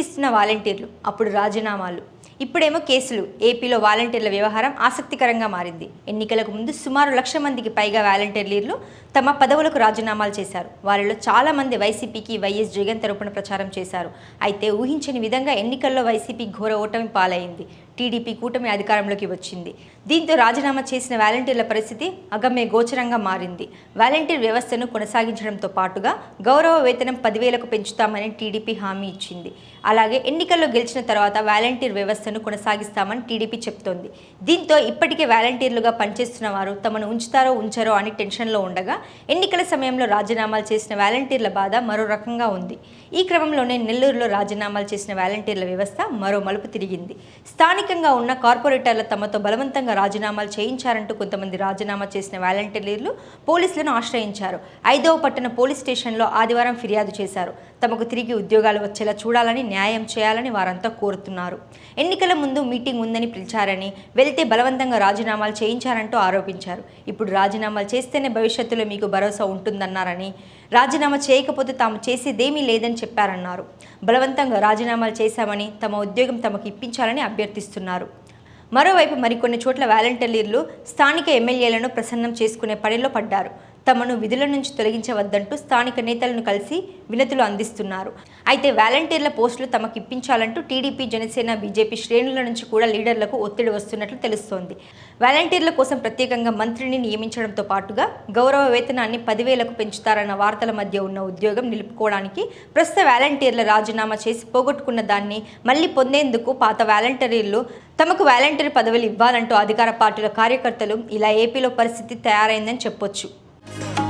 పనిచేస్తున్న వాలంటీర్లు అప్పుడు రాజీనామాలు. ఇప్పుడేమో కేసులు. ఏపీలో వాలంటీర్ల వ్యవహారం ఆసక్తికరంగా మారింది. ఎన్నికలకు ముందు సుమారు లక్ష మందికి పైగా వాలంటీర్లు తమ పదవులకు రాజీనామాలు చేశారు. వారిలో చాలా మంది వైసీపీకి వైఎస్ జగన్ తరపున ప్రచారం చేశారు. అయితే ఊహించని విధంగా ఎన్నికల్లో వైసీపీ ఘోర ఓటమి పాలైంది. టీడీపీ కూటమి అధికారంలోకి వచ్చింది. దీంతో రాజీనామా చేసిన వాలంటీర్ల పరిస్థితి అగమ్య గోచరంగా మారింది. వాలంటీర్ వ్యవస్థను కొనసాగించడంతో పాటుగా గౌరవ వేతనం పదివేలకు పెంచుతామని టీడీపీ హామీ ఇచ్చింది. అలాగే ఎన్నికల్లో గెలిచిన తర్వాత వాలంటీర్ వ్యవస్థను కొనసాగిస్తామని టీడీపీ చెప్తోంది. దీంతో ఇప్పటికే వాలంటీర్లుగా పనిచేస్తున్న వారు తమను ఉంచుతారో ఉంచారో అని టెన్షన్లో ఉండగా ఎన్నికల సమయంలో రాజీనామాలు చేసిన వాలంటీర్ల బాధ మరో రకంగా ఉంది. ఈ క్రమంలోనే నెల్లూరులో రాజీనామాలు చేసిన వాలంటీర్ల వ్యవస్థ మరో మలుపు తిరిగింది. స్థానిక స్థానికంగా ఉన్న కార్పొరేటర్ల తమతో బలవంతంగా రాజీనామాలు చేయించారంటూ కొంతమంది రాజీనామా చేసిన వాలంటీర్లు పోలీసులను ఆశ్రయించారు. ఐదవ పట్టణ పోలీస్ స్టేషన్లో ఆదివారం ఫిర్యాదు చేశారు. తమకు తిరిగి ఉద్యోగాలు వచ్చేలా చూడాలని న్యాయం చేయాలని వారంతా కోరుతున్నారు. ఎన్నికల ముందు మీటింగ్ ఉందని పిలిచారని వెళ్తే బలవంతంగా రాజీనామాలు చేయించారంటూ ఆరోపించారు. ఇప్పుడు రాజీనామాలు చేస్తేనే భవిష్యత్తులో మీకు భరోసా ఉంటుందన్నారని రాజీనామా చేయకపోతే తాము చేసేదేమీ లేదని చెప్పారన్నారు. బలవంతంగా రాజీనామాలు చేశామని తమ ఉద్యోగం తమకు ఇప్పించాలని అభ్యర్థిస్తున్నారు. మరోవైపు మరికొన్ని చోట్ల వాలంటీర్లు స్థానిక ఎమ్మెల్యేలను ప్రసన్నం చేసుకునే పనిలో పడ్డారు. తమను విధుల నుంచి తొలగించవద్దంటూ స్థానిక నేతలను కలిసి వినతులు అందిస్తున్నారు. అయితే వాలంటీర్ల పోస్టులు తమకు ఇప్పించాలంటూ టీడీపీ జనసేన బీజేపీ శ్రేణుల నుంచి కూడా లీడర్లకు ఒత్తిడి వస్తున్నట్లు తెలుస్తోంది. వాలంటీర్ల కోసం ప్రత్యేకంగా మంత్రిని నియమించడంతో పాటుగా గౌరవ వేతనాన్ని పదివేలకు పెంచుతారన్న వార్తల మధ్య ఉన్న ఉద్యోగం నిలుపుకోవడానికి ప్రస్తుత వాలంటీర్ల రాజీనామా చేసి పోగొట్టుకున్న దాన్ని మళ్ళీ పొందేందుకు పాత వాలంటీర్లు తమకు వాలంటీర్ పదవులు ఇవ్వాలంటూ అధికార పార్టీల కార్యకర్తలు ఇలా ఏపీలో పరిస్థితి తయారైందని చెప్పొచ్చు. Bye.